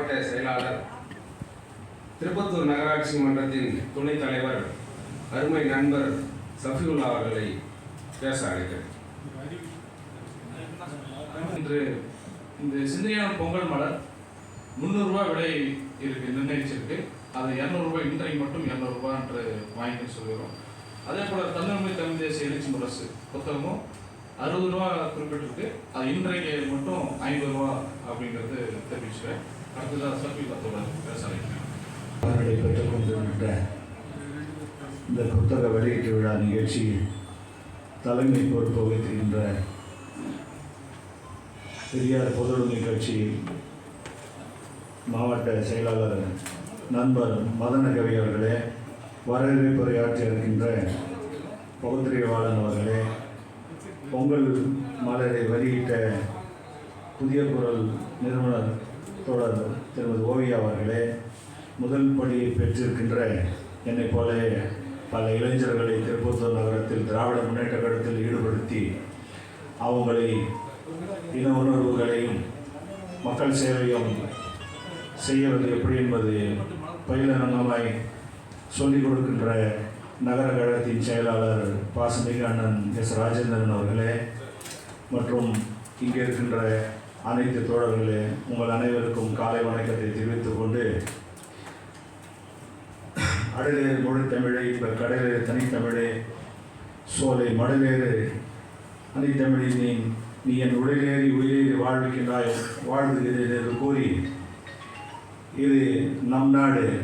மாவட்ட செயலாளர் திருப்பத்தூர் நகராட்சி மன்றத்தின் துணைத் தலைவர் அருமை நண்பர் சஃபியுல்லா அவர்களை பேச அழைக்கிறேன். இன்று இந்த சிந்தனையான பொங்கல் மலர் முந்நூறுரூவா விலை இருக்கு நிர்ணயிச்சிருக்கு. அது இரநூறுபா இன்றைக்கு மட்டும் இரநூறுபா என்று வாங்கி சொல்கிறோம். அதே போல் தமிழ்மொழி தமிழ் தேசிய எழுச்சி முரசு புத்தகமும் அறுபது ரூபா குறிப்பிட்டிருக்கு. அது இன்றைக்கு மட்டும் ஐம்பது ரூபா அப்படிங்கிறது தெரிவிச்சுக்கிறேன். அடுத்ததாக சஃபி இந்த புத்தக வெளியீட்டு விழா நிகழ்ச்சியில் தலைமை பொறுப்பு வகிக்கின்ற பெரியார் பொதுவுடைமை கட்சி மாவட்ட செயலாளர் நண்பர் மதனகவி அவர்களே வரவேற்புரையாற்றி இருக்கின்ற பகுத்தறிவாளன் அவர்களே பொங்கல் மலரை வெளியிட்ட புதிய குரல் நிறுவனர் தோழர் திருமதி ஓவியா அவர்களே முதல் படியை பெற்றிருக்கின்ற என்னை போல பல இளைஞர்களை திருப்பத்தூர் நகரத்தில் திராவிட முன்னேற்ற கழகத்தில் ஈடுபடுத்தி அவங்களை இன உணர்வுகளையும் மக்கள் சேவையும் செய்வது எப்படி என்பது பயிலரங்கமாய் சொல்லிக் கொடுக்கின்ற நகர கழகத்தின் செயலாளர் பாசமிகு அண்ணன் எஸ். ராஜேந்திரன் அவர்களே மற்றும் இங்கே இருக்கின்ற அனைத்து தோழர்களே உங்கள் அனைவருக்கும் காலை வணக்கத்தை தெரிவித்துக் கொண்டு அடலேறு மொழி தமிழை இப்ப கடலேறு தனித்தமிழே சோலை மடலேறு அனித்தமிழை நீ நீ என் உடலேறி உயிரேறி வாழ்விக்கின்றாய் வாழ்வுகிறேன் என்று கூறி இது நம் நாடு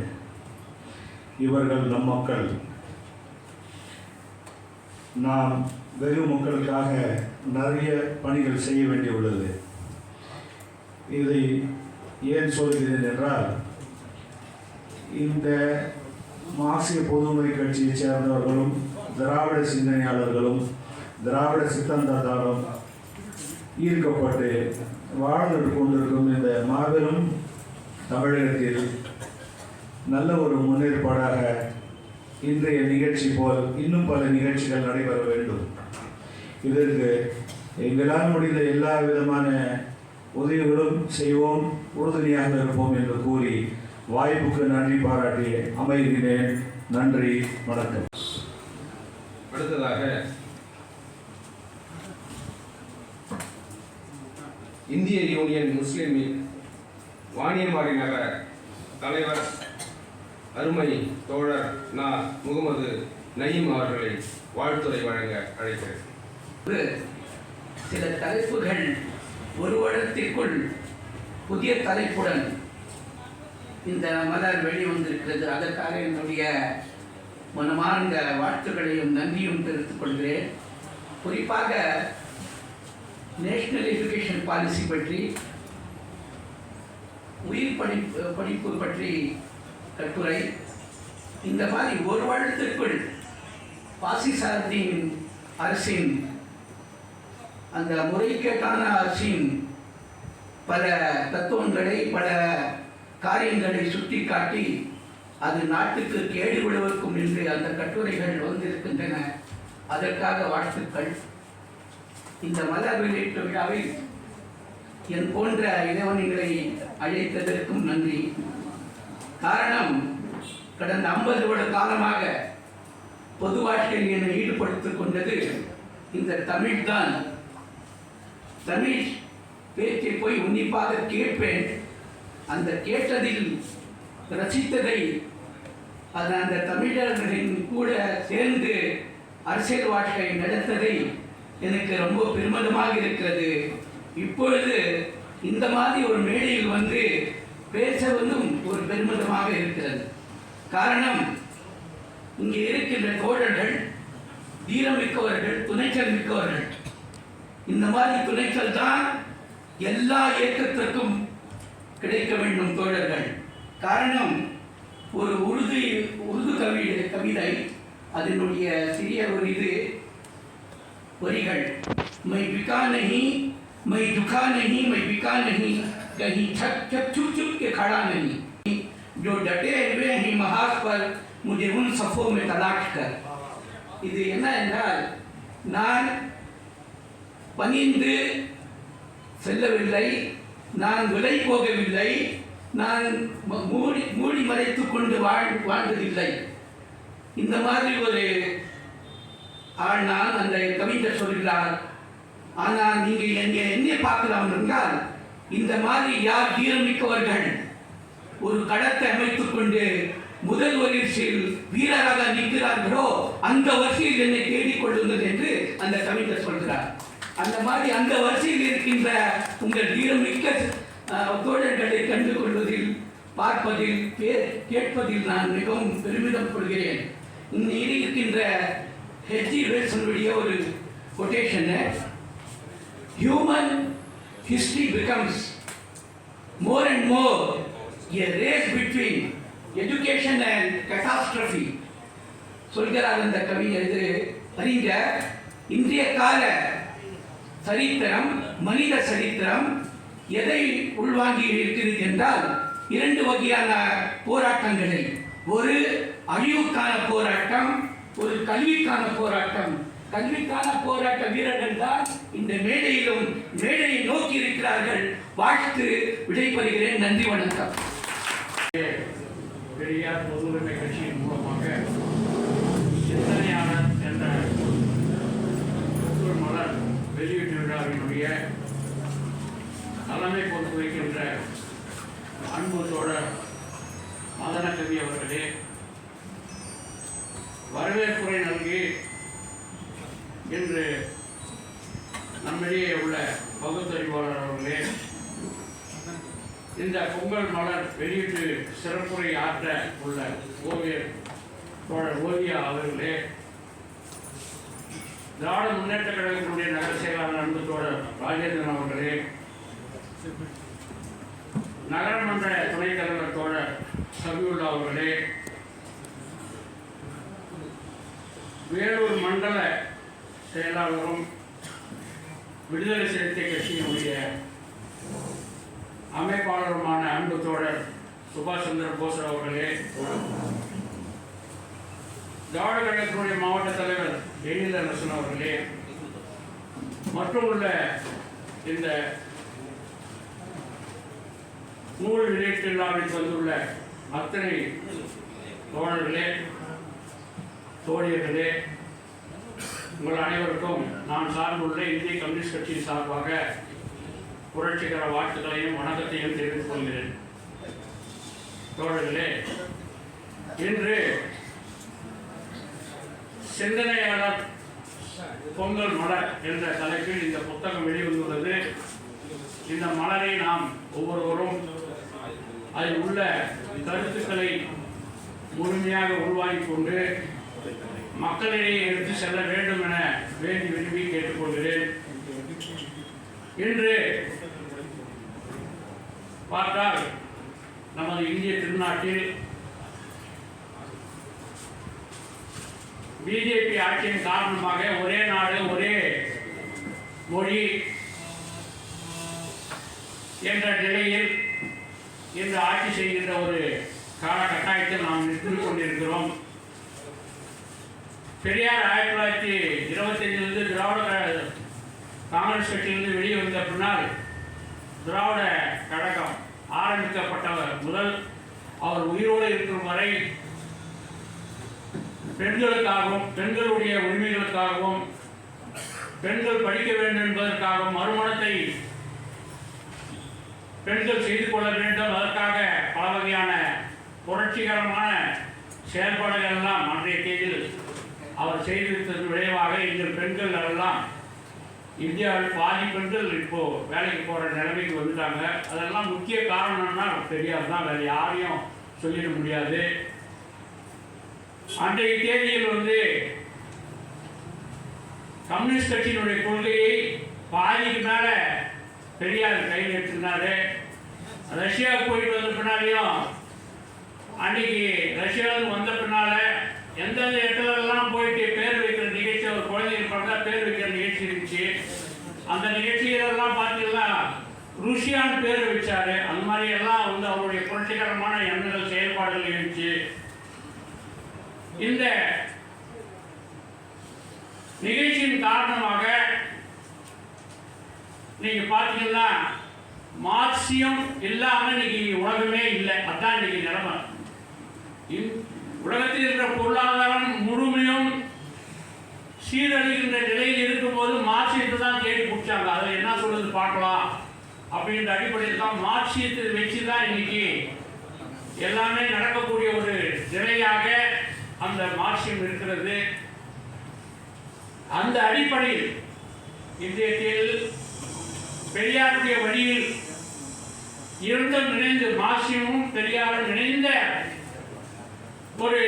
இவர்கள் நம் மக்கள். நாம் வெறும் மக்களுக்காக நிறைய பணிகள் செய்ய வேண்டியுள்ளது. இதை ஏன் சொல்கிறேன் என்றால் இந்த மாசிய பொதுமை கட்சியைச் சேர்ந்தவர்களும் திராவிட சிந்தனையாளர்களும் திராவிட சித்தாந்தத்தாலும் ஈர்க்கப்பட்டு வாழ்ந்து கொண்டிருக்கும் இந்த மாபெரும் தமிழகத்தில் நல்ல ஒரு முன்னேற்பாடாக இன்றைய நிகழ்ச்சி போல் இன்னும் பல நிகழ்ச்சிகள் நடைபெற வேண்டும். இதற்கு எங்களால் முடிந்த எல்லா விதமான உதவிகளும் செய்வோம் உறுதுணையாக இருப்போம் என்று கூறி வாய்ப்புக்கு நன்றி பாராட்டி அமைகிறேன் நன்றி வணக்கம். அடுத்ததாக இந்திய யூனியன் முஸ்லிம் வாணியம்பாடி நகர தலைவர் அருமை தோழர் நா. முகமது நயீம் அவர்களை வாழ்த்துரை வழங்க அழைக்கிறேன். ஒரு சில தலைப்புகள் ஒரு வருடத்திற்குள் புதிய தலைப்புடன் இந்த மலர் வெளிவந்திருக்கிறது. அதற்காக என்னுடைய மனமார்ந்த வாழ்த்துக்களையும் நன்றியும் தெரிவித்துக் கொள்கிறேன். குறிப்பாக நேஷ்னல் எஜுகேஷன் பாலிசி பற்றி உயிர் படிப்பு படிப்பு பற்றி கட்டுரை. இந்த மாதிரி ஒரு வருடத்திற்குள் பாசிசாரத்தின் அரசின் அந்த முறைகேட்டான அரசின் பல தத்துவங்களை பல காரியங்களை சுட்டிக்காட்டி அது நாட்டுக்கு கேடு விளைவிக்கும் என்று அந்த கட்டுரைகள் வந்திருக்கின்றன. அதற்காக வாழ்த்துக்கள். இந்த மலர் வெளியீட்டு விழாவில் என் போன்ற இறைவனிகளை அழைத்ததற்கும் நன்றி. காரணம் கடந்த ஐம்பது வருட காலமாக பொது வாழ்க்கையில் என்னை ஈடுபடுத்திக் கொண்டது இந்த தமிழ்தான். தமிழ் பேச்சை போய் உன்னிப்பாக கேட்பேன். அந்த கேட்டதில் ரசித்ததை அது அந்த தமிழர்களின் கூட சேர்ந்து அரசியல் வாழ்க்கை நடத்ததை எனக்கு ரொம்ப பெருமிதமாக இருக்கிறது. இப்பொழுது இந்த மாதிரி ஒரு மேடையில் வந்து பேசுவதும் ஒரு பெருமிதமாக இருக்கிறது. காரணம் இங்கே இருக்கின்ற தோழர்கள் தீரமிக்கவர்கள் துணைச்சல் மிக்கவர்கள். இந்த மாதிரி துணைச்சல் தான் எல்லா இயக்கத்திற்கும் கிடைக்க வேண்டும் தோழர்கள் காரணம் ஒரு உருது உருது கவி கவிதை அதனுடைய சிறிய ஒரு இது वरिगढ़ मैं बिका नहीं मैं दुखा नहीं मैं बिका नहीं कहीं छप छप छुप छुप के खड़ा नहीं जो डटे हुए हैं महाज पर मुझे उन सफ़ों में तलाश कर இது என்ன என்றால் நான் பணிந்து செல்லவில்லை. நான் விலை போகவில்லை. நான் மூடி மூடி மறைத்து கொண்டு வாழ் வாழ்ந்ததில்லை இந்த மாதிரி ஒரு ஆள் நான் அந்த கவிஞர் சொல்கிறார். ஆனால் நீங்கள் என்னை என்ன பார்க்கலாம் என்றால் இந்த மாதிரி யார் வீரமிக்கவர்கள் ஒரு களத்தை அமைத்துக் கொண்டு முதல் வரிசையில் வீரராக நிற்கிறார்களோ அந்த வரிசையில் என்னை தேடிக் கொள்ளுங்கள் என்று அந்த கவிஞர் சொல்கிறார். அந்த மாதிரி அந்த வரிசையில் இருக்கின்ற உங்கள் தீரமிக்க தோழர்களை கண்டு கொள்வதில் பார்ப்பதில் கே- கேட்பதில் நான் மிகவும் பெருமிதம் கொள்கிறேன். இன்னும் இருக்கின்ற ஹெச்ஜி வேல்சனுடைய ஒரு quotation human history becomes more and more a race between education and catastrophe. சொல்கிறார் அந்த கவிஞர் இது. அறிஞர் இன்றைய கால சரித்திரம் மனித சரித்திரம் எதை உள்வாங்கி இருக்கிறது என்றால் இரண்டு வகையான போராட்டங்களை. ஒரு அழிவுக்கான போராட்டம் ஒரு கல்விக்கான போராட்டம். கல்விக்கான போராட்ட வீரர்கள் தான் இந்த மேடையிலும் மேடையை நோக்கி இருக்கிறார்கள். வாழ்த்து விடைபெறுகிறேன். நன்றி வணக்கம். பெரியார் பொதுவுடைமை கட்சியின் மூலமாக சிந்தனையாளர் என்ற புத்தூர் மலர் வெளியீட்டு விழாவினுடைய தலைமை பொறுத்து வைக்கின்ற அன்பு தோழர் மதனகவி அவர்களே வரவேற்புரை நல்கி இன்று நம்மிடையே உள்ள பகுத்தறிவாளர் அவர்களே இந்த பொங்கல் மலர் வெளியீட்டு சிறப்புரை ஆற்ற உள்ள ஓவியர் தோழர் ஓவியா அவர்களே திராவிட முன்னேற்ற கழகத்தினுடைய நகர செயலாளர் அன்பு தோழர் ராஜேந்திரன் அவர்களே நகரமன்ற துணைத் தலைவர் தோழர் சபியுல்லா அவர்களே வேலூர் மண்டல செயலாளரும் விடுதலை சிறுத்தை கட்சியினுடைய அமைப்பாளருமான அன்பு தோழர் சுபாஷ் சந்திர போஸ் அவர்களே திராவிட கழகத்தினுடைய மாவட்ட தலைவர் ஜெயலலிதா அவர்களே மற்றும் உள்ள இந்த நூல் வெளியீட்டு விழாவில் வந்துள்ள அத்தனை தோழர்களே தோழியர்களே உங்கள் அனைவருக்கும் நான் சார்ந்துள்ள இந்திய கம்யூனிஸ்ட் கட்சியின் சார்பாக புரட்சிகர வாழ்த்துக்களையும் வணக்கத்தையும் தெரிவித்துக் கொள்கிறேன். தோழர்களே இன்று சிந்தனையாளர் பொங்கல் மலர் என்ற தலைப்பில் இந்த புத்தகம் வெளிவந்துள்ளது. இந்த மலரை நாம் ஒவ்வொருவரும் அதில் உள்ள கருத்துக்களை முழுமையாக உருவாக்கிக் கொண்டு மக்களிடையே எடுத்து செல்ல வேண்டும் என வேண்டி விரும்பி கேட்டுக்கொள்கிறேன். இன்று பார்த்தால் நமது இந்திய திருநாட்டில் பிஜேபி ஆட்சியின் காரணமாக ஒரே நாடு ஒரே மொழி என்ற நிலையில் இன்று ஆட்சி செய்கின்ற ஒரு காலகட்டாயத்தில் நாம் நின்று கொண்டிருக்கிறோம். பெரியார் ஆயிரத்தி தொள்ளாயிரத்தி இருபத்தஞ்சிலிருந்து திராவிட காங்கிரஸ் கட்சியிலிருந்து வெளியே வந்த பின்னால் திராவிட கழகம் ஆரம்பிக்கப்பட்ட முதல் அவர் உயிரோடு இருக்கும் வரை பெண்களுக்காகவும் பெண்களுடைய உரிமைகளுக்காகவும் பெண்கள் படிக்க வேண்டும் என்பதற்காகவும் மறுமணத்தை பெண்கள் செய்து கொள்ள வேண்டும். அதற்காக பல வகையான புரட்சிகரமான செயல்பாடுகள் எல்லாம் அன்றைய தேதியில் அவர் செய்திருத்ததன் விளைவாக இன்று பெண்கள் எல்லாம் இந்தியாவில் பாதி பெண்கள் இப்போ வேலைக்கு போகிற நிலைமைக்கு வந்துட்டாங்க. அதெல்லாம் முக்கிய காரணம்னா பெரியார் தான் வேறு யாரையும் சொல்லிட முடியாது. அன்றைய தேதியில் வந்து கம்யூனிஸ்ட் கட்சியினுடைய கொள்கையை பாதிக்கு மேல பெரியார் கையில் எடுத்திருந்தாரு ரஷ்யா போயிட்டு வந்த பின்னாலையும் அன்னைக்கு ரஷ்யாவுக்கு வந்த பின்னால எந்தெந்த இடத்துலலாம் போயிட்டு பேர் வைக்கிற நிகழ்ச்சி ஒரு குழந்தைங்க பிறந்தா பேர் வைக்கிற நிகழ்ச்சி இருந்துச்சு. அந்த நிகழ்ச்சிகளெல்லாம் பார்த்தீங்கன்னா ருஷியான்னு பேர் வச்சாரு. அந்த மாதிரி எல்லாம் வந்து அவருடைய புரட்சிகரமான எண்ணங்கள் செயல்பாடுகள் இருந்துச்சு. இந்த நிகழ்ச்சியின் காரணமாக நீங்க பார்த்தீங்கன்னா மார்க்சியம் இல்லாமல் இன்னைக்கு உலகமே இல்லை. அதான் இன்னைக்கு நிலைமை. உலகத்தில் இருக்கிற பொருளாதாரம் முழுமையும் சீரழிகின்ற நிலையில் இருக்கும்போது மார்க்சியத்தை தான் தேடி பிடிச்சாங்க. அதில் என்ன சொல்றது பார்க்கலாம். அப்படின்ற அடிப்படையில் தான் மார்க்சியத்தை வச்சு தான் இன்னைக்கு எல்லாமே நடக்கக்கூடிய ஒரு நிலையாக அந்த மார்க்சியம் இருக்கிறது. அந்த அடிப்படையில் இந்தியத்தில் பெரியாருடைய வழியில் இருந்தும் இணைந்து மாசியமும் பெரியாரும் இணைந்த ஒரு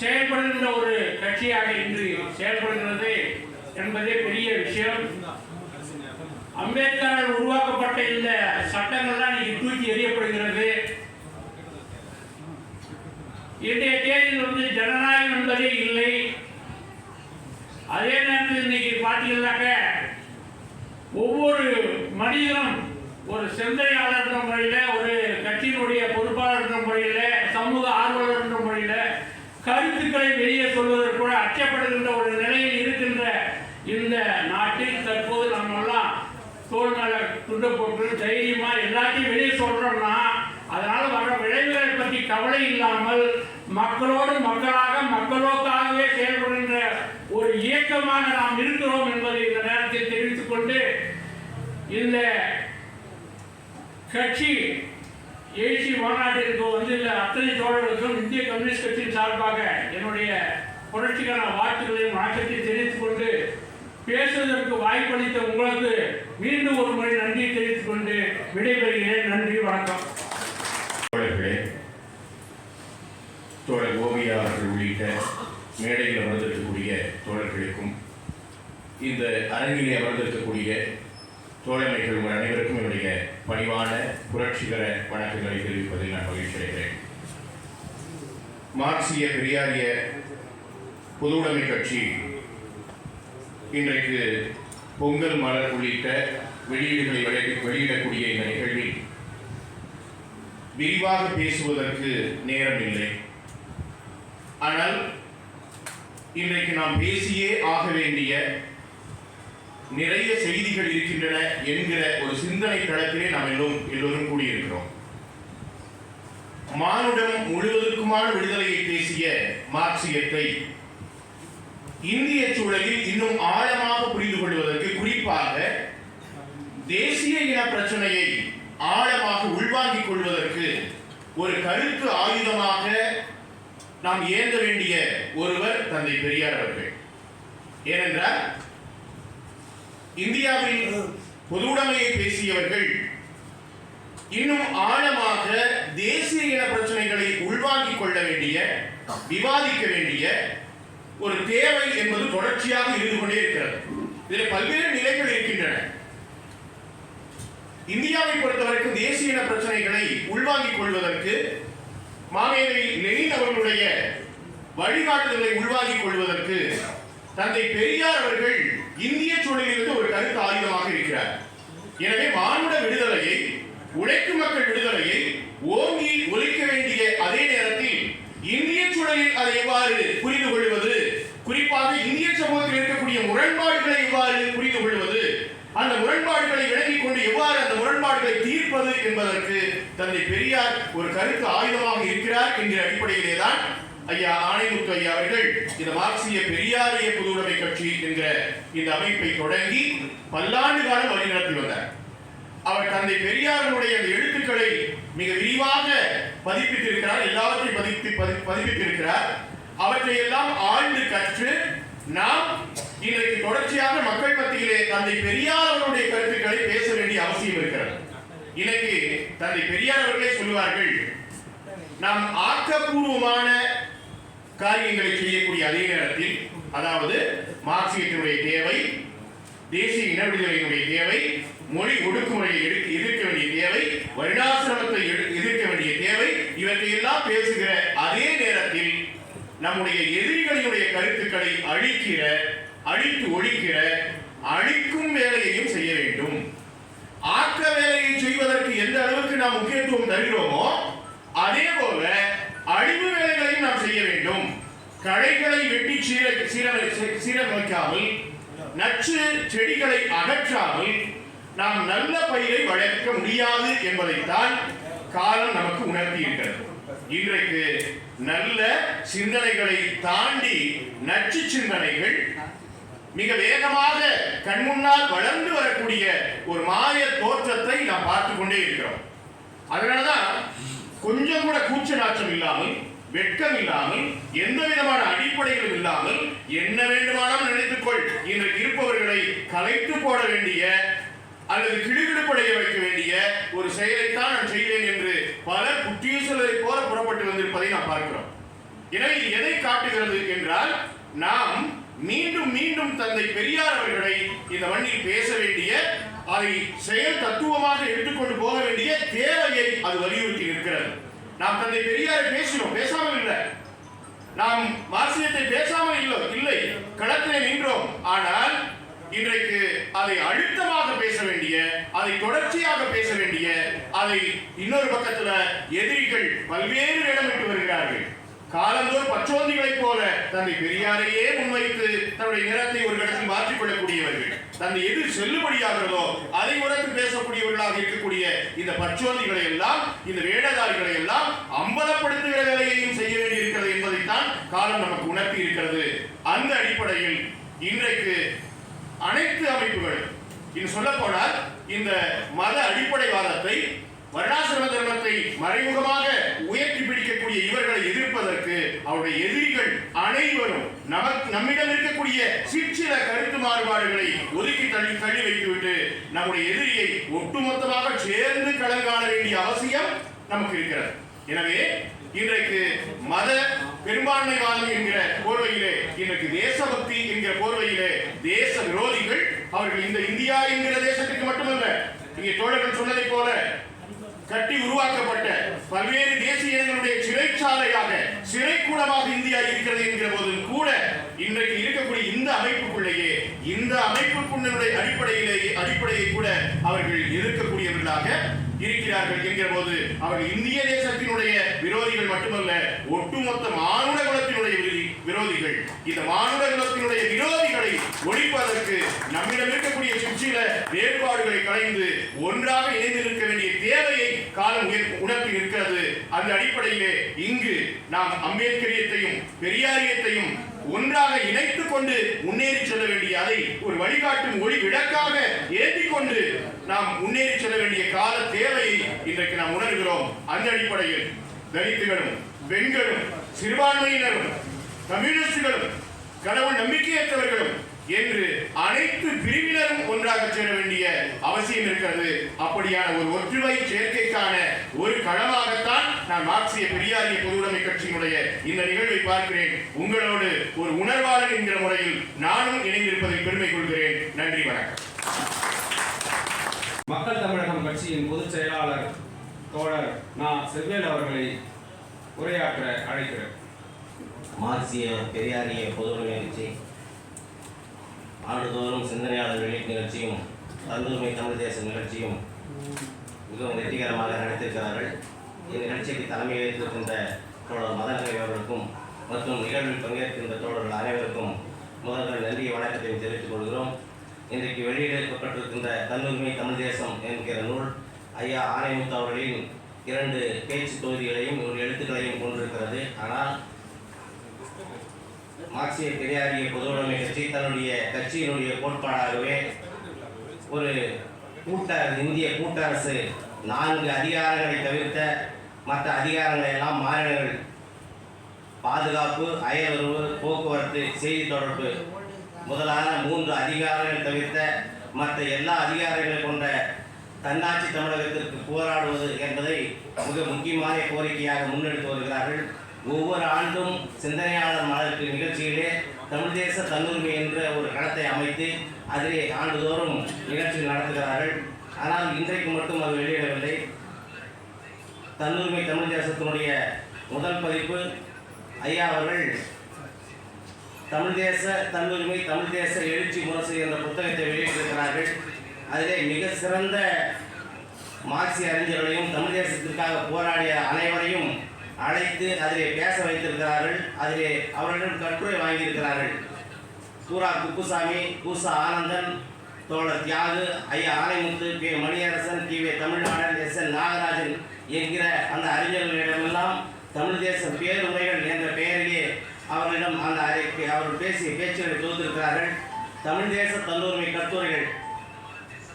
செயல்படுகின்ற ஒரு கட்சியாக இன்று செயல்படுகிறது என்பதே பெரிய விஷயம். அம்பேத்கரால் உருவாக்கப்பட்ட இந்த சட்டங்கள் தான் இன்னைக்கு தூக்கி எறியப்படுகிறது. இன்றைய தேதியில் வந்து ஜனநாயகம் என்பதே இல்லை. அதே நேரத்தில் இன்னைக்கு பார்த்தீங்கன்னாக்க ஒவ்வொரு மனிதனும் ஒரு சிந்தையாளர் முறையில் ஒரு கட்சியினுடைய பொறுப்பாளர் முறையில் சமூக ஆர்வலர் முறையில் கருத்துக்களை வெளியே சொல்வதற்கு கூட அச்சப்படுகின்ற ஒரு நிலையில் இருக்கின்ற இந்த நாட்டில் தற்போது நம்மெல்லாம் தோல் மேல துண்டு போட்டு தைரியமாக எல்லாத்தையும் வெளியே சொல்கிறோம்னா அதனால வர விளைவுகளை பற்றி கவலை இல்லாமல் மக்களோடு மக்களாக மக்களோக்காகவே செயல்படுகின்ற ஒரு இயக்கமாக நாம் இருக்கிறோம் என்பதை இந்த நேரத்தில் தெரிவித்துக் கொண்டு இந்த கட்சி எழுச்சி மாநாட்டிற்கு வந்துள்ள அத்தனை தோழர்களுக்கும் இந்திய கம்யூனிஸ்ட் கட்சியின் சார்பாக என்னுடைய புரட்சிக்கான வாழ்த்துக்களையும் வணக்கத்தை தெரிவித்துக் கொண்டு பேசுவதற்கு வாய்ப்பளித்த உங்களுக்கு மீண்டும் ஒரு முறை நன்றி தெரிவித்துக் கொண்டு விடைபெறுகிறேன். நன்றி வணக்கம் தோழர்களே தோழர் கோபியா அவர்கள் உள்ளிட்ட மேடையில் அமர்ந்திருக்கக்கூடிய தோழர்களுக்கும் இந்த அரங்கிலே அமர்ந்திருக்கக்கூடிய தோழமைகள் உங்கள் அனைவருக்கும் என்னுடைய பணிவான புரட்சிகர வணக்கங்களை தெரிவிப்பதில் நான் மகிழ்ச்சி அடைகிறேன். மார்க்சிய பெரியாரிய பொதுவுடைமை கட்சி இன்றைக்கு பொங்கல் மலர் உள்ளிட்ட வெளியீடுகளை வெளியிட வெளியிடக்கூடிய இந்த நிகழ்வில் விரிவாக பேசுவதற்கு நேரம் இல்லை. ஆனால் இன்றைக்கு நாம் பேசியே ஆக வேண்டிய நிறைய செய்திகள் இருக்கின்றன என்கிற ஒரு சிந்தனை தளத்திலே நாம் எல்லோரும் எல்லோரும் கூடியிருக்கிறோம். மானுடம் முழுவதற்குமான விடுதலையை பேசிய மார்க்சியத்தை இந்திய சூழலில் இன்னும் ஆழமாக புரிந்து கொள்வதற்கு குறிப்பாக தேசிய இன பிரச்சனையை ஆழமாக உள்வாங்கிக் கொள்வதற்கு ஒரு கருத்து ஆயுதமாக நாம் ஏந்த வேண்டிய ஒருவர் தந்தை பெரியார் அவர்கள். ஏனென்றால் இந்தியாவில் பொதுவுடைமையை பேசியவர்கள் இன்னும் ஆழமாக தேசிய இன பிரச்சனைகளை உள்வாங்கிக் கொள்ள வேண்டிய விவாதிக்க வேண்டிய ஒரு தேவை என்பது தொடர்ச்சியாக இருந்து கொண்டே இருக்கிறது. இதில் பல்வேறு நிலைகள் இருக்கின்றன. இந்தியாவை பொறுத்தவரைக்கும் தேசிய இன பிரச்சனைகளை உள்வாங்கிக் கொள்வதற்கு மாமேதை லெனின் அவர்களுடைய வழிகாட்டுதலை உள்வாங்கிக் கொள்வதற்கு தந்தை பெரியார் அவர்கள் இந்திய சூழலிலிருந்து ஒரு கருத்து ஆயுதமாக இருக்கிறார். எனவே மானுட விடுதலையை உழைக்கும் மக்கள் விடுதலையை ஓங்கி ஒழிக்க வேண்டிய அதே நேரத்தில் இந்திய சூழலில் அதை எவ்வாறு புரிந்து கொள்வது? குறிப்பாக இந்திய சமூகத்தில் இருக்கக்கூடிய முரண்பாடுகளை எவ்வாறு புரிந்து கொள்வது? அந்த முரண்பாடுகளை விளங்கிக் கொண்டு எவ்வாறு அந்த முரண்பாடுகளை தீர்ப்பது என்பதற்கு தந்தை பெரியார் ஒரு கருத்து ஆயுதமாக இருக்கிறார் என்கிற அடிப்படையிலே தான் ஐயா ஆணைமுத்து ஐயா அவர்கள் இந்த மார்க்சிய பெரியாரிய புதுவுடைமை கட்சி என்கிற இந்த அமைப்பை தொடங்கி பல்லாண்டு காலம் வழிநடத்தி வந்தார். அவர் தந்தை பெரியாருடைய அந்த எழுத்துக்களை மிக விரிவாக பதிப்பித்திருக்கிறார். எல்லாவற்றையும் பதித்து பதி- பதிப்பித்திருக்கிறார். அவற்றை எல்லாம் ஆழ்ந்து கற்று நாம் இன்றைக்கு தொடர்ச்சியாக மக்கள் மத்தியிலே தந்தை பெரியார் அவருடைய கருத்துக்களை பேச வேண்டிய அவசியம் இருக்கிறது. இன்னைக்கு தந்தை பெரியார் அவர்களே சொல்லுவார்கள் நாம் ஆக்கப்பூர்வமான காரியங்களை செய்யக்கூடிய அதே நேரத்தில் அதாவது மார்க்சியத்தினுடைய தேவை தேசிய இன விடுதலையினுடைய தேவை மொழி ஒடுக்குமுறையை எடுக்க எதிர்க்க வேண்டிய தேவை வருடாசிரமத்தை எடு- எதிர்க்க வேண்டிய தேவை இவற்றையெல்லாம் பேசுகிற நம்முடைய எதிரிகளினுடைய கருத்துக்களை அழிக்கிற அழித்து ஒழிக்கிற அழிக்கும் வேலையையும் செய்ய வேண்டும். ஆக்க வேலையை செய்வதற்கு எந்த அளவுக்கு நாம் முக்கியத்துவம் தருகிறோமோ அதே போல அழிவு வேலைகளையும் நாம் செய்ய வேண்டும். களைகளை வெட்டி சீர சீரமை சீரமைக்காமல் நச்சு செடிகளை அகற்றாமல் நாம் நல்ல பயிரை வளர்க்க முடியாது என்பதைத்தான் காலம் நமக்கு உணர்த்தியிருக்கிறது. இன்றைக்கு நல்ல சிந்தனைகளை தாண்டி நச்சு சிந்தனைகள் மிக வேகமாக கண்முன்னால் வளர்ந்து வரக்கூடிய ஒரு மாய தோற்றத்தை நாம் பார்த்து கொண்டே இருக்கிறோம். அதனாலதான் கொஞ்சம் கூட கூச்ச நாச்சம் இல்லாமல் வெட்கம் இல்லாமல் எந்த விதமான அடிப்படைகளும் இல்லாமல் என்ன வேண்டுமானாலும் நினைத்துக்கொள். இன்றைக்கு இருப்பவர்களை கலைத்து போட வேண்டிய அல்லது கிடுகிடுப்படைய வைக்க வேண்டிய ஒரு செயலைத்தான் நான் செய்வேன் என்று பலர் புத்தியூசலை போல புறப்பட்டு வந்திருப்பதை நாம் பார்க்கிறோம். எனவே இது எதை காட்டுகிறது என்றால் நாம் மீண்டும் மீண்டும் தந்தை பெரியார் அவர்களை இந்த மண்ணில் பேச வேண்டிய அதை செயல் தத்துவமாக எடுத்துக்கொண்டு போக வேண்டிய தேவையை அது வலியுறுத்தி இருக்கிறது நாம் தந்தை பெரியாரை பேசினோம் பேசாமல் இல்லை. நாம் மார்க்சியத்தை பேசாமல் இல்லை இல்லை. களத்திலே நின்றோம். ஆனால் இன்றைக்கு அதை அழுத்தமாக பேச வேண்டிய அதை தொடர்ச்சியாக பேச வேண்டிய அதை இன்னொரு பக்கத்துல எதிரிகள் பல்வேறு இடமிட்டு வருகிறார்கள். காலந்தோறும் பச்சோந்திகளைப் போல தன்னை பெரியாரையே முன்வைத்து தன்னுடைய நிறத்தை ஒரு இடத்தில் மாற்றிக்கொள்ளக்கூடியவர்கள். தன்னை தந்தை எது செல்லுபடியாகிறதோ அதை உரத்து பேசக்கூடியவர்களாக இருக்கக்கூடிய இந்த பச்சோந்திகளை எல்லாம் இந்த வேடதாரிகளை எல்லாம் அம்ப வேலையையும் செய்ய வேண்டியிருக்கிறது என்பதைத்தான் காலம் நமக்கு உணர்த்தி இருக்கிறது அந்த அடிப்படையில் இன்றைக்கு அனைத்து அமைப்புகளும். இது சொல்ல போனால் இந்த மத அடிப்படைவாதத்தை வருணாசிரம தர்மத்தை மறைமுகமாக உயர்த்தி பிடிக்கக்கூடிய இவர்களை எதிர்ப்பதற்கு அவருடைய எதிரிகள் அனைவரும் நமக்கு நம்மிடம் இருக்கக்கூடிய சிற்சில கருத்து மாறுபாடுகளை ஒதுக்கி தள்ளி தள்ளி வைத்துவிட்டு நம்முடைய எதிரியை ஒட்டுமொத்தமாக சேர்ந்து களங்காண வேண்டிய அவசியம் நமக்கு இருக்கிறது. எனவே இன்றைக்கு மத பெரும்பான்மைவாதம் என்கிற போர்வையிலே இன்றைக்கு தேசபக்தி என்கிற போர்வையிலே தேச விரோதிகள் அவர்கள் இந்த இந்தியா என்கிற தேசத்துக்கு மட்டுமல்ல இங்கே தோழர்கள் சொன்னதைப் போல கட்டி உருவாக்கப்பட்ட பல்வேறு தேசிய இனங்களுடைய சிறைச்சாலையாக சிறைக்கூடமாக இந்தியா இருக்கிறது என்கிற போதும் கூட இன்றைக்கு இருக்கக்கூடிய இந்த அமைப்புக்குள்ளேயே இந்த அமைப்புக்குள்ளுடைய அடிப்படையிலேயே அடிப்படையை கூட அவர்கள் எதிர்க்கக்கூடியவர்களாக இருக்கிறார்கள் என்கிற போது அவர்கள் இந்திய தேசத்தினுடைய விரோதிகள் மட்டுமல்ல ஒட்டுமொத்த மானுட குலத்தினுடைய விரோதிகள். இந்த மானுட குலத்தினுடைய விரோதிகளை ஒழிப்பதற்கு நம்மிடம் இருக்கக்கூடிய சுற்றில வேறுபாடுகளை களைந்து ஒன்றாக இணைந்து நிற்க வேண்டிய தேவையை காலம் உணர்த்தி நிற்கிறது. அந்த அடிப்படையிலே இங்கு நாம் அம்பேத்கரியத்தையும் பெரியாரியத்தையும் ஒன்றாக இணைத்துக் கொண்டு முன்னேறி செல்ல வேண்டிய அதை ஒரு வழிகாட்டும் ஒளி விளக்காக ஏற்றி கொண்டு நாம் முன்னேறி செல்ல வேண்டிய கால தேவையை இன்றைக்கு நாம் உணர்கிறோம். அந்த அடிப்படையில் தலித்துகளும் பெண்களும் சிறுபான்மையினரும் கம்யூனிஸ்டுகளும் கடவுள் நம்பிக்கையற்றவர்களும் என்று அனைத்து பிரிவினரும் ஒன்றாக சேர வேண்டிய அவசியம் இருக்கிறது. அப்படியான ஒரு ஒற்றுமை சேர்க்கைக்கான ஒரு களமாகத்தான் நான் மார்க்சிய பெரியாரிய பொதுவுடைமை கட்சியினுடைய இந்த நிகழ்வை பார்க்கிறேன். உங்களோடு ஒரு உணர்வாளன் என்கிற முறையில் நானும் இணைந்திருப்பதில் பெருமை கொள்கிறேன். நன்றி வணக்கம். மக்கள் தமிழகம் கட்சியின் பொதுச் செயலாளர் தோழர் நா. செவ்வேல் அவர்களை உரையாற்ற அழைக்கிறேன். மார்க்சிய பெரியாரிய பொதுவுடைமை நிகழ்ச்சி ஆண்டுதோறும் சிந்தனையாளர் வெளியீட்டு நிகழ்ச்சியும் தந்துரிமை தமிழ் தேச நிகழ்ச்சியும் மிகவும் வெற்றிகரமாக நடத்தியிருக்கிறார்கள் இந்நிகழ்ச்சிக்கு தலைமை ஏற்றிருக்கின்ற தோழர் மதநகை அவர்களுக்கும் மற்றும் நிகழ்வில் பங்கேற்கின்ற தோழர்கள் அனைவருக்கும் முதல்வர் நன்றி வணக்கத்தையும் தெரிவித்துக் கொள்கிறோம். இன்றைக்கு வெளியிடப்பட்டிருக்கின்ற தன்னுரிமை தமிழ் தேசம் என்கிற நூல் ஐயா ஆணைமுத்து அவர்களின் இரண்டு பேச்சு தொகுதிகளையும் ஒரு எழுத்துக்களையும் கொண்டிருக்கிறது. ஆனால் மார்க்சிய பெரியாரிய பொதுவுடைமை கட்சி தன்னுடைய கட்சியினுடைய கோட்பாடாகவே ஒரு கூட்ட இந்திய கூட்டரசு நான்கு அதிகாரங்களை தவிர்த்த மற்ற அதிகாரங்களை எல்லாம் மாநிலங்கள் பாதுகாப்பு அயலுறவு போக்குவரத்து செய்தி தொடர்பு முதலான மூன்று அதிகாரங்கள் தவிர்த்த மற்ற எல்லா அதிகாரங்களை கொண்ட தன்னாட்சி தமிழகத்திற்கு போராடுவது என்பதை மிக முக்கியமான கோரிக்கையாக முன்னெடுத்து வருகிறார்கள். ஒவ்வொரு ஆண்டும் சிந்தனையாளர் மலருக்கு நிகழ்ச்சியிலே தமிழ் தேச தன்னுரிமை என்ற ஒரு களத்தை அமைத்து அதிலே ஆண்டுதோறும் நிகழ்ச்சி நடத்துகிறார்கள். ஆனால் இன்றைக்கு மட்டும் அது வெளியிடவில்லை. தன்னுரிமை தமிழ் தேசத்தினுடைய முதல் பதிப்பு ஐயா அவர்கள். தமிழ் தேச தன்னுரிமை தமிழ் தேச எழுச்சி முரசு என்ற புத்தகத்தை வெளியிட்டிருக்கிறார்கள். அதிலே மிக சிறந்த மார்க்சிய அறிஞர்களையும் தமிழ் தேசத்திற்காக போராடிய அனைவரையும் அழைத்து அதிலே பேச வைத்திருக்கிறார்கள். அதிலே அவர்களிடம் கட்டுரை வாங்கியிருக்கிறார்கள். சூரா குப்புசாமி கூசா ஆனந்தன் தோழர் தியாகு ஐயா ஆனைமுத்து பி மணியரசன் டி வே தமிழ்நாடன் எஸ் என் நாகராஜன் என்கிற அந்த அறிஞர்களிடமெல்லாம் தமிழ் தேசம் பேருரைகள் என்ற பெயரிலே அவரிடம் அந்த அறிக்கை அவர் பேசிய பேச்சுகளை தொகுத்திருக்கிறார்கள். தமிழ் தேச தன்னுரிமை கட்டுரைகள்.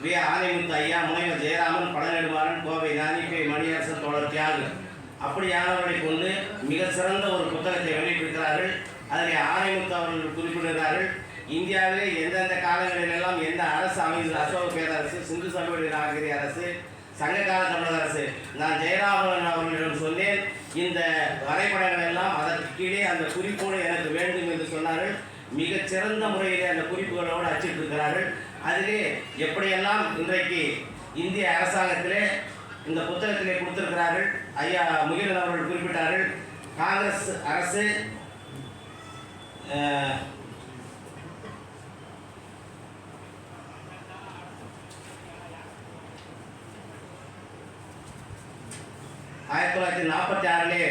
வி ஆனைமுத்து ஐயா முனைவர் ஜெயராமன் பழநெடுமாறன் கோவை நானிப்பை மணியரசன் தோழர் தியாகு அப்படியானவர்களை கொண்டு மிக சிறந்த ஒரு புத்தகத்தை வெளியிட்டிருக்கிறார்கள். அதில் ஆனைமுத்து அவர்கள் குறிப்பிடுகிறார்கள். இந்தியாவிலே எந்தெந்த காலங்களிலெல்லாம் எந்த அரசு அமைந்தது? அசோக பேரரசு சிந்து சமவெளி நாகரி அரசு சங்ககால தமிழக அரசு. நான் ஜெயராமன் அவர்களிடம் சொன்னேன் இந்த வரைபடங்கள் எல்லாம் அதற்கு கீழே அந்த குறிப்போடு எனக்கு வேண்டும் என்று சொன்னார்கள். மிக சிறந்த முறையிலே அந்த குறிப்புகளோடு அச்சிட்டிருக்கிறார்கள். அதிலே எப்படியெல்லாம் இன்றைக்கு இந்திய அரசாங்கத்திலே இந்த புத்தகத்திலே கொடுத்திருக்கிறார்கள் ஐயா முகிலன் அவர்கள் குறிப்பிட்டார்கள் காங்கிரஸ் அரசு ஆயிரத்தி தொள்ளாயிரத்தி நாற்பத்தி ஆறிலே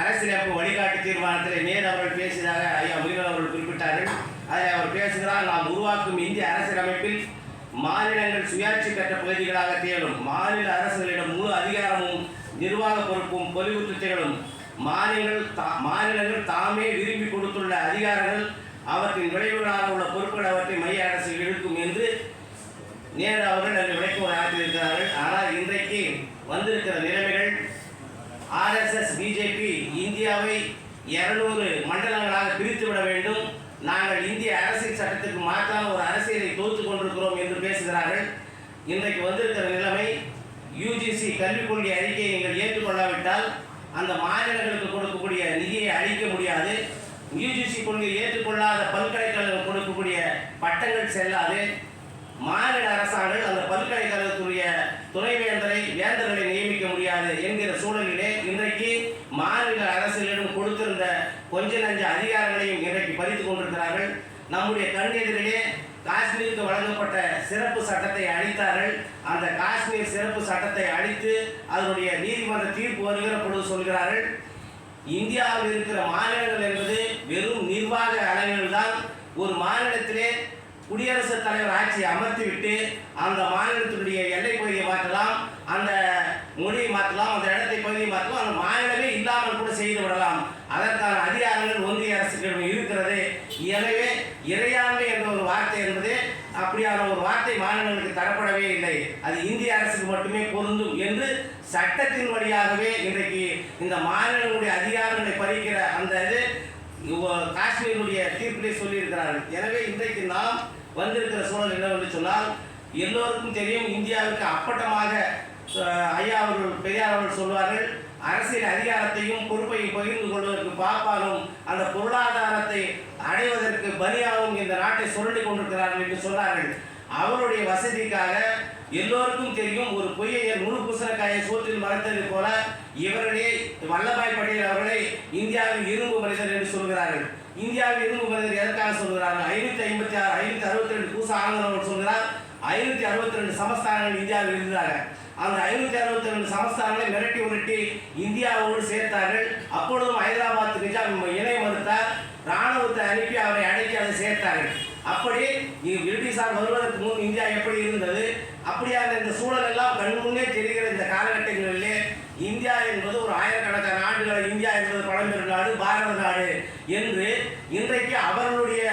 அரசியலமைப்பு வழிகாட்டு தீர்மானத்தில் நேர் அவர்கள் பேசியதாக ஐயா முருகன் அவர்கள் குறிப்பிட்டார்கள். அதில் அவர் பேசுகிறார் நாம் உருவாக்கும் இந்திய அரசியலமைப்பில் மாநிலங்கள் சுயாட்சி பெற்ற பகுதிகளாக தேடும் மாநில அரசுகளிடம் முழு அதிகாரமும் நிர்வாக பொறுப்பும் பொலிவுற்று திகழும் மாநிலங்கள் தா மாநிலங்கள் தாமே விரும்பி கொடுத்துள்ள அதிகாரங்கள் அவற்றின் விளைவுகளாக உள்ள பொறுப்புகள் அவற்றை மைய அரசு இழுக்கும் என்று நேரு அவர்கள் அந்த விளக்கம் ஆற்றியிருக்கிறார்கள். ஆனால் இன்றைக்கு வந்திருக்கிற நிலைமைகள் ஆர்எஸ்எஸ் பிஜேபி இந்தியாவை இருநூறு மண்டலங்களாக பிரித்துவிட வேண்டும். நாங்கள் இந்திய அரசியல் சட்டத்துக்கு மாற்றான ஒரு அரசியலை தோற்று கொண்டிருக்கிறோம் என்று பேசுகிறார்கள். இன்றைக்கு வந்திருக்கிற நிலைமை யூஜிசி கல்விக் கொள்கை அறிக்கையை நீங்கள் ஏற்றுக்கொள்ளாவிட்டால் அந்த மாநிலங்களுக்கு கொடுக்கக்கூடிய நிதியை அளிக்க முடியாது. யூஜிசி கொள்கையை ஏற்றுக்கொள்ளாத பல்கலைக்கழகம் கொடுக்கக்கூடிய பட்டங்கள் செல்லாது. மாநில அரசாங்கம் அந்த பல்கலைக்கழகத்துடைய துணைவேந்தரை வேந்தர்களை நியமிக்க முடியாது என்கிற சூழலில் இன்றைக்கு மாநில அரசுகளிடம் கொடுத்திருந்த கொஞ்ச நஞ்ச அதிகாரங்களையும் இன்றைக்கு பறித்துக் கொண்டிருக்கிறார்கள் நம்முடைய கண் காஷ்மீருக்கு வழங்கப்பட்ட சிறப்பு சட்டத்தை அளித்தார்கள் அந்த காஷ்மீர் சிறப்பு சட்டத்தை அளித்து அதனுடைய நீதிமன்ற தீர்ப்பு வருகிற பொழுது சொல்கிறார்கள் இந்தியாவில் இருக்கிற மாநிலங்கள் என்பது வெறும் நிர்வாக அளவில் தான் ஒரு மாநிலத்திலே குடியரசுத் தலைவர் ஆட்சியை அமர்த்திவிட்டு அந்த மாநிலத்தினுடைய எல்லை பகுதியை மாற்றலாம் அந்த மொழியை மாற்றலாம் அந்த இடத்தை பகுதியை மாற்றலாம் அந்த மாநிலமே இல்லாமல் கூட செய்து விடலாம். அதற்கான அதிகாரங்கள் ஒன்றிய அரசுகளிடம் இருக்கிறது. எனவே இறையாண்மை என்ற ஒரு வார்த்தை என்பது அப்படியான ஒரு வார்த்தை மாநிலங்களுக்கு தரப்படவே இல்லை. அது இந்திய அரசுக்கு மட்டுமே பொருந்தும் என்று சட்டத்தின் வழியாகவே இன்றைக்கு இந்த மாநிலங்களுடைய அதிகாரங்களை பறிக்கிற அந்த இது காஷ்மீருடைய தீர்ப்பிலே சொல்லியிருக்கிறார்கள். எனவே இன்றைக்கு நாம் வந்திருக்கிற சூழல் என்னவென்று சொன்னால் எல்லோருக்கும் தெரியும் இந்தியாவுக்கு அப்பட்டமாக ஐயா அவர்கள் பெரியார் அவர்கள் சொல்வார்கள் அரசியல் அதிகாரத்தையும் பொறுப்பையும் பகிர்ந்து கொள்வதற்கு பாப்பாலும் அந்த பொருளாதாரத்தை அடைவதற்கு பலியாகவும் இந்த நாட்டை சுரண்டி கொண்டிருக்கிறார்கள் என்று சொன்னார்கள். அவருடைய வசதிக்காக எல்லோருக்கும் தெரியும் ஒரு பொய்யை முழு பூசணக்காயை சோற்றில் மறைத்தது போல இவர்களே வல்லபாய் பட்டேல் அவர்களை இந்தியாவின் இரும்பு மனிதர் என்று சொல்கிறார்கள். இந்தியாவின் இரும்பு மனிதர் எதற்காக சொல்கிறார்கள் ஐநூத்தி ஐம்பத்தி ஆறு ஐநூத்தி அறுபத்தி ரெண்டு பூச ஆனந்தன் சொல்கிறார் ஐநூத்தி அறுபத்தி ரெண்டு சமஸ்தானங்கள் இந்தியாவில் இருந்தாங்க அந்த ஐநூத்தி அறுபத்தி ரெண்டு சமஸ்தானங்களை மிரட்டி உருட்டி இந்தியாவோடு சேர்த்தார்கள். அப்பொழுதும் ஹைதராபாத் நிஜாம் இணை மறுத்தார். ராணுவத்தை அனுப்பி அவரை அடக்கி அதை சேர்த்தார்கள். அப்படி பிரிட்டிஷார் வருவதற்கு முன் இந்தியா எப்படி இருந்தது? அப்படியான இந்த சூழல் எல்லாம் கண் முன்னே தெரிகிற இந்த காலகட்டங்களிலே இந்தியா என்பது ஒரு ஆயிரக்கணக்கான ஆண்டுகள் இந்தியா என்பது பழம்பெரும் நாடு பாரத நாடு என்று இன்றைக்கு அவர்களுடைய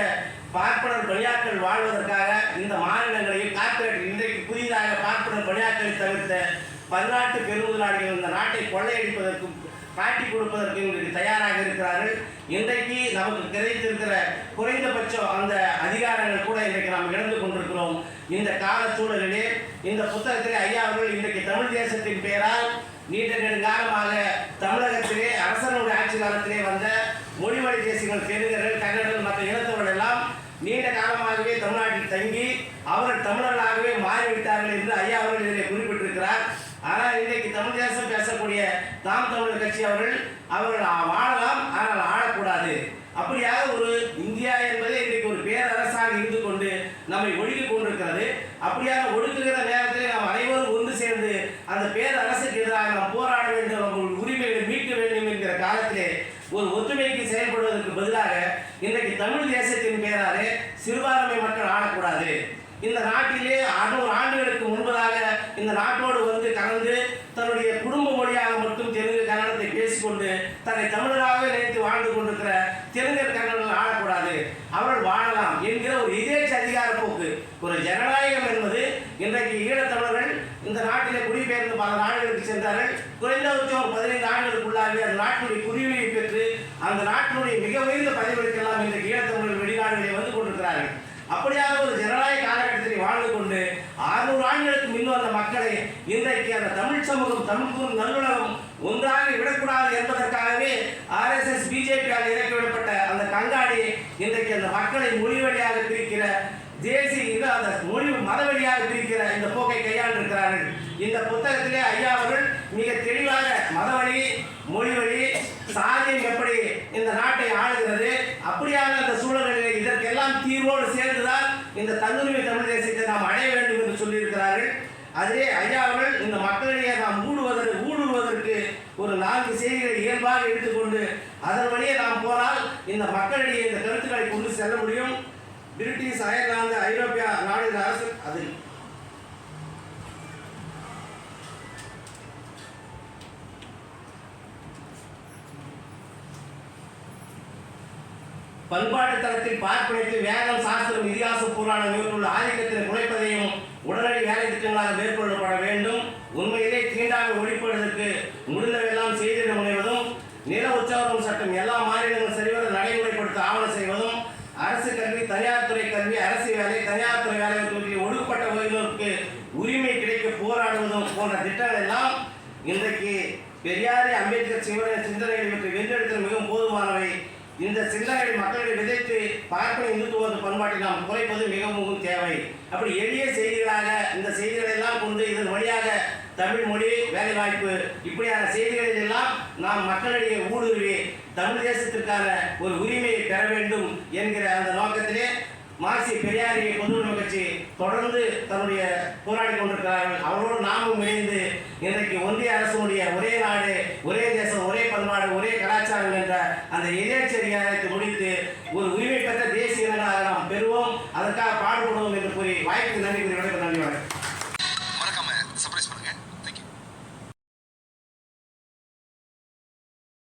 பார்ப்பனர் பணியாட்கள் வாழ்வதற்காக இந்த மாநிலங்களையும் கார்ப்பரேட் புதிதாக பார்ப்பன பணியாட்களை தவிர்த்த பன்னாட்டு பெருமுதலாளிகள் இந்த நாட்டை கொள்ளையடிப்பதற்கும் காட்டி கொடுப்பதற்கு இன்றைக்கு தயாராக இருக்கிறார்கள். இன்றைக்கு நமக்கு கிடைத்திருக்கிற குறைந்தபட்சம் அந்த அதிகாரங்கள் கூட இன்றைக்கு நாம் இழந்து கொண்டிருக்கிறோம். இந்த கால சூழலிலே இந்த புத்தகத்திலே ஐயா அவர்கள் இன்றைக்கு தமிழ் தேசத்தின் பெயரால் நீண்ட நெடுங்காலமாக தமிழகத்திலே அரசனுடைய ஆட்சி காலத்திலே வந்த மொழிவழி தேசியங்கள் தெலுங்கர்கள் கன்னடர்கள் மற்ற இனத்தவர்கள் எல்லாம் நீண்ட காலமாகவே தமிழ்நாட்டில் தங்கி அவர்கள் தமிழர்களாகவே மாறிவிட்டார்கள் என்று ஐயா அவர்கள் இதனை குறிப்பிட்டிருக்கிறார். ஆனால் இன்றைக்கு தமிழ் தேசம் பேசக்கூடிய தாம் தமிழர் கட்சி அவர்கள் அவர்கள் வாழலாம் ஆனால் ஆளக்கூடாது. அப்படியாக ஒரு இந்தியா என்பது இன்றைக்கு ஒரு பேரரசாக இருந்து கொண்டு நம்மை ஒடுக்கிக் கொண்டிருக்கிறது. அப்படியாக ஒழுங்குகிற நேரத்தில் நாம் அனைவரும் ஒன்று சேர்ந்து அந்த பேரரசுக்கு எதிராக நாம் போராட வேண்டும் நம்ம உரிமைகளை மீட்க வேண்டும் என்கிற காலத்திலே ஒரு ஒற்றுமைக்கு செயல்படுவதற்கு பதிலாக இன்றைக்கு தமிழ் தேசத்தின் பேராலே சிறுபான்மை மக்கள் ஆளக்கூடாது. இந்த நாட்டிலே அறுநூறு ஆண்டுகளுக்கு முன்பதாக இந்த நாட்டோடு வந்து கலந்து தன்னுடைய குடும்ப மொழியாக மட்டும் தெலுங்கு கன்னடத்தை பேசிக்கொண்டு தன்னை தமிழராகவே நினைத்து வாழ்ந்து கொண்டிருக்கிற தெலுங்கர் கன்னடங்கள் ஆளக்கூடாது. அவர்கள் வாழலாம் என்கிற ஒரு இதேச்ச அதிகார போக்கு. ஒரு ஜனநாயகம் என்பது இன்றைக்கு ஈழத்தமிழர்கள் இந்த நாட்டிலே குடிபெயர்ந்து பல நாடுகளுக்கு சென்றார்கள். குறைந்தபட்சம் ஒரு பதினைந்து ஆண்டுகளுக்குள்ளாகவே அந்த நாட்டினுடைய குடியுரிமை பெற்று அந்த நாட்டினுடைய மிக உயர்ந்த பதவிகளுக்கெல்லாம் இன்றைக்கு ஈழத்தமிழர்கள் வெளிநாடுகளை வந்து கொண்டிருக்கிறார்கள். அப்படியாக ஒரு ஜனநாயக காலகட்டத்தில் ஆறுநூறு அறுநூறு ஆண்டுகளுக்கு முன் வந்த மக்களை இன்றைக்கு அந்த தமிழ் சமூகம் தமிழ் கூறும் நல்லுலகம் ஒன்றாக விடக்கூடாது என்பதற்காகவே ஆர்எஸ்எஸ் பிஜேபியால் இறக்கிவிடப்பட்ட அந்த கங்காடி இன்றைக்கு அந்த மக்களை மொழி வழியாக பிரிக்கிற தேசிய இது அந்த மொழி மத வழியாக பிரிக்கிற இந்த போக்கை கையாண்டிருக்கிறார்கள். இந்த புத்தகத்திலே ஐயா அவர்கள் மிக தெளிவாக மத வழி மொழி வழி சாதியம் எப்படி இந்த நாட்டை ஆளுகிறது அப்படியான அந்த சூழல்களில் இதற்கெல்லாம் தீர்வோடு சேர்ந்துதான் இந்த தன்னுரிமை தமிழ் தேசத்தை நாம் அடைய வேண்டும் என்று சொல்லியிருக்கிறார்கள். அதிலே ஐயா அவர்கள் இந்த மக்களிடையே நாம் ஊடுவதற்கு ஊடுருவதற்கு ஒரு நான்கு செய்திகளை இயல்பாக எடுத்துக்கொண்டு அதன் வழியே நாம் போனால் இந்த மக்களிடையே இந்த கருத்துக்களை கொண்டு செல்ல முடியும். பிரிட்டிஷ் அயர்லாந்து ஐரோப்பியா நாடுகள் அரசு அது பண்பாட்டு தளத்தில் பார்ப்பனைத்து வேதம் சாஸ்திரம் இதிகாச புராணம் இவற்றுள்ள ஆதிக்கத்தில் குறைப்பதையும் உடனடி வேலை திட்டங்களாக மேற்கொள்ளப்பட வேண்டும். உண்மையிலே தீண்டாமை ஒழிப்பதற்கு முடிந்தவெல்லாம் செய்திட முனைவதும் நில உச்சவரம் சட்டம் எல்லா மாநிலங்களும் சரிவர நடைமுறைப்படுத்த ஆவணம் செய்வதும் அரசு கல்வி தனியார் துறை கல்வி அரசு வேலை தனியார் துறை வேலை பற்றி ஒடுக்கப்பட்ட வகையினருக்கு உரிமை கிடைக்க போராடுவதும் போன்ற திட்டங்கள் எல்லாம் இன்றைக்கு பெரியாரி அம்பேத்கர் சிவன சிந்தனைகள் இவற்றை வென்றெடுத்தல் மிகவும் போதுமானவை. இந்த சிந்தனைகளை மக்களிடம் விதைத்து பார்ப்பன இந்துத்துவ பண்பாட்டை நாம் குறைப்பது மிகவும் தேவை. அப்படி எளிய செய்திகளாக இந்த செய்திகளை எல்லாம் கொண்டு இதன் வழியாக தமிழ் மொழி வேலைவாய்ப்பு இப்படியான செய்திகளில் எல்லாம் நாம் மக்களிடையே ஊடுருவி தமிழ் தேசத்திற்கான ஒரு உரிமையை பெற வேண்டும் என்கிற அந்த நோக்கத்திலே மாசி பெரியாரிய பொதுவுடைமை கட்சி தொடர்ந்து தன்னுடைய போராடி கொண்டிருக்கிறார்கள். அவரோடு நாமும் இணைந்து இன்றைக்கு ஒன்றிய அரசுடைய ஒரே நாடு ஒரே தேசம் ஒரே பண்பாடு ஒரே கலாச்சாரம் என்ற அந்த எதேச்சரியாரத்தை முடித்து ஒரு உரிமை